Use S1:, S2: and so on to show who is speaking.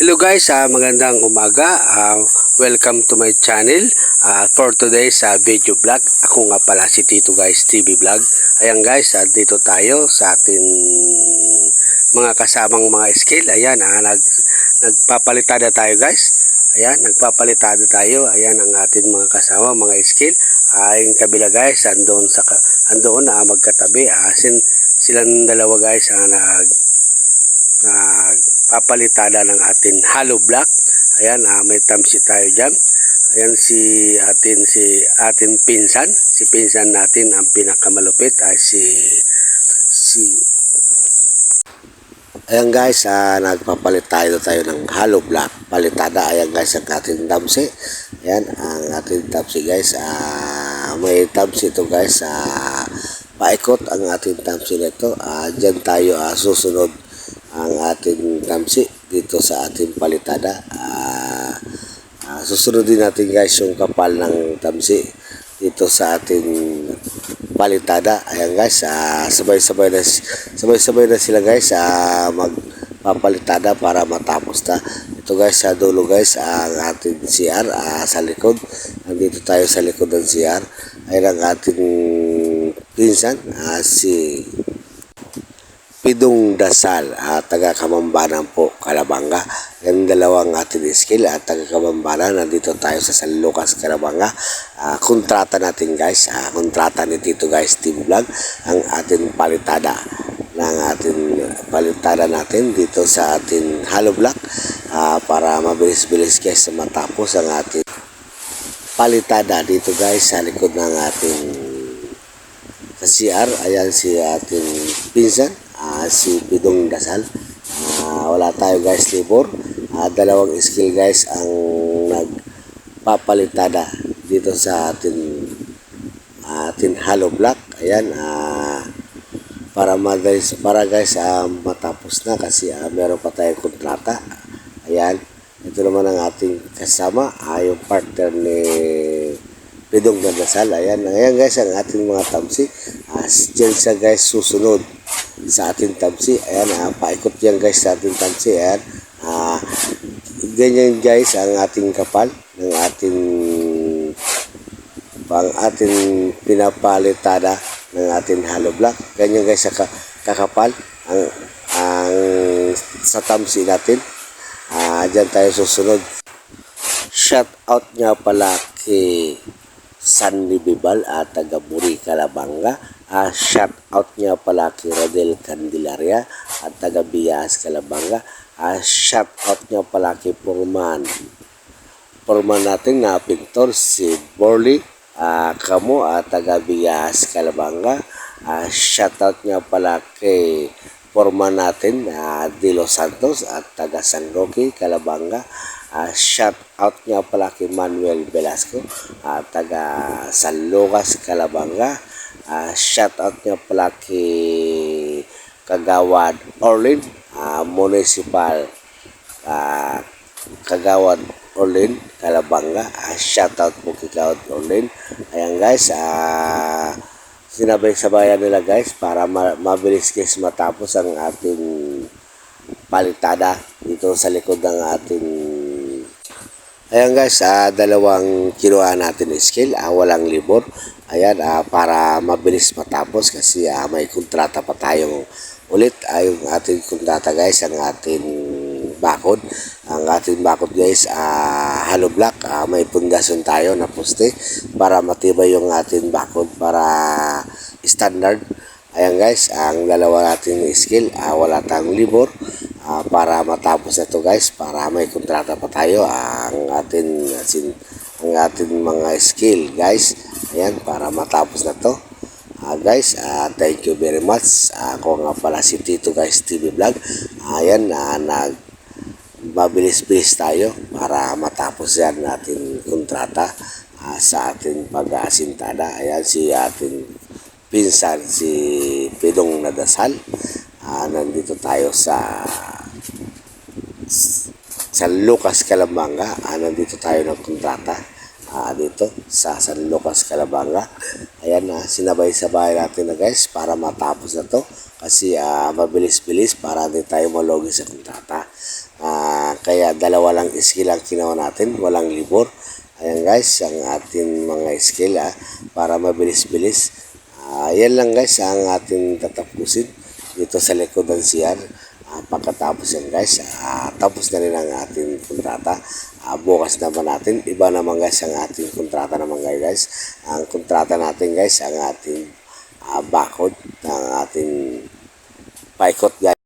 S1: Hello guys, ah, magandang umaga. Ah, welcome to my channel. Ah, for today's ah, video vlog, ako nga pala si Tito guys TV vlog. Ayan guys, ah, dito tayo sa ating mga kasamang mga skill. Ayan, ah, nag, nagpapalitada tayo guys. Ayan, nagpapalitada tayo. Ayan ang ating mga kasama, mga skill. Ah, yung kabila guys, andoon sa andoon na magkatabi. Ah, sin, silang dalawa guys ah, nag nagpapalitada ng atin hollow block. Ayan, ah, may tamsi tayo dyan. Ayan si atin si atin pinsan. Si pinsan natin ang pinakamalupit ay si si Ayan guys, ah, nagpapalit tayo tayo ng hollow block. Palitada, ayan guys ang ating tamsi. Ayan, ang ating tamsi guys. Ah, may tamsi ito guys. Ah, paikot ang ating tamsi nito. Ah, dyan tayo ah, susunod ating tamsi dito sa ating palitada. Ah, ah, susunod natin guys yung kapal ng tamsi dito sa ating palitada. Ayan guys, ah, sabay-sabay na sabay-sabay na sila guys ah, magpapalitada para matapos na. Ito guys sa dulo guys ang ating CR ah, sa likod. Nandito tayo sa likod ng CR. Ayan ang ating pinsan ah, si Pidong Dasal, at taga Kamambanan po, Kalabanga. Yan dalawang ating skill at taga Kamambanan. Nandito tayo sa San Lucas, Kalabanga. Ah, kontrata natin guys, ah, kontrata ni Tito guys, Team Vlog, ang ating palitada ng ating palitada natin dito sa ating hollow block ah, para mabilis-bilis guys matapos ang ating palitada dito guys sa likod ng ating sa CR, ayan si ating pinsan, si Pidong Dasal. Ah, wala tayo guys libor. Ah, dalawang skill guys ang nagpapalitada dito sa ating ating hollow block. Ayan, ah, para madalis, para guys ah, matapos na kasi ah, meron pa tayong kontrata. Ayan, ito naman ang ating kasama, ah, yung partner ni Pidong Dandasal. Ayan, ayan guys ang ating mga tamsi. As dyan siya guys susunod sa ating tamsi. Ayan, ah, paikot yan guys sa ating tamsi. Ayan, ah, ganyan guys ang ating kapal ng ating pang ating pinapalitada ng ating hollow block. Ganyan guys sa ka- kakapal ang, ang sa tamsi natin. Ah, dyan tayo susunod. Shout out nga pala kay Sandy Bibal at taga Buri, Calabanga. Ah, shout out nga pala kay Rodel Candelaria at taga Bias, Calabanga. Ah, shout out nga pala kay Purman. Purman natin na pintor si Borley ah, Kamo at taga Bias, Calabanga. Ah, shout out nga pala kay Purman natin na De Los Santos at taga San Roque, Calabanga. Ah, shout out nga pala kay Manuel Velasco at taga San Lucas, Calabanga. Ah, shout out nga pala kay Kagawad Orlin, ah, Municipal ah, Kagawad Orlin, Calabanga. Ah, shout out po kay Kagawad Orlin. Ayan guys, ah, sinabay-sabayan nila guys para ma- mabilis guys matapos ang ating palitada dito sa likod ng ating Ayan guys, ah, dalawang kiluan natin scale, ah, walang libor. Ayan, ah, para mabilis matapos kasi ah, may kontrata pa tayong ulit. Yung ating kontrata guys, ang ating bakod. Ang ating bakod guys, ah, hollow block. Ah, may pundasyon tayo na poste para matibay yung ating bakod para standard. Ayan guys, ang dalawa nating skill, ah, wala tayong libor ah, para matapos na to guys, para may kontrata pa tayo ang ating asin, ang ating mga skill guys. Ayan, para matapos na to. Ah, guys, ah, thank you very much. Ah, ako nga pala si Tito guys TV Vlog. Ayan, ah, nag mabilis-bilis tayo para matapos yan natin kontrata ah, sa ating pag-aasintada. Ayan si ating pinsan si Pidong Nadasal. Ah, nandito tayo sa San Lucas, Calabanga. Ah, nandito tayo ng kontrata ah, dito sa San Lucas, Calabanga. Ayan na, sinabay-sabay natin na guys para matapos na to. Kasi ah, mabilis-bilis para hindi tayo malogi sa kontrata. Ah, kaya dalawa lang skill ang kinuha natin, walang libor. Ayan guys, ang ating mga skill ah, para mabilis-bilis. Ah, yan lang guys ang ating tatapusin dito sa likod ng CR. Pagkatapos yan guys, ah, tapos na rin ang ating kontrata. Ah, bukas naman natin, iba naman guys ang ating kontrata naman guys. Ang kontrata natin guys, ang ating ah, bakod ng ating paikot guys.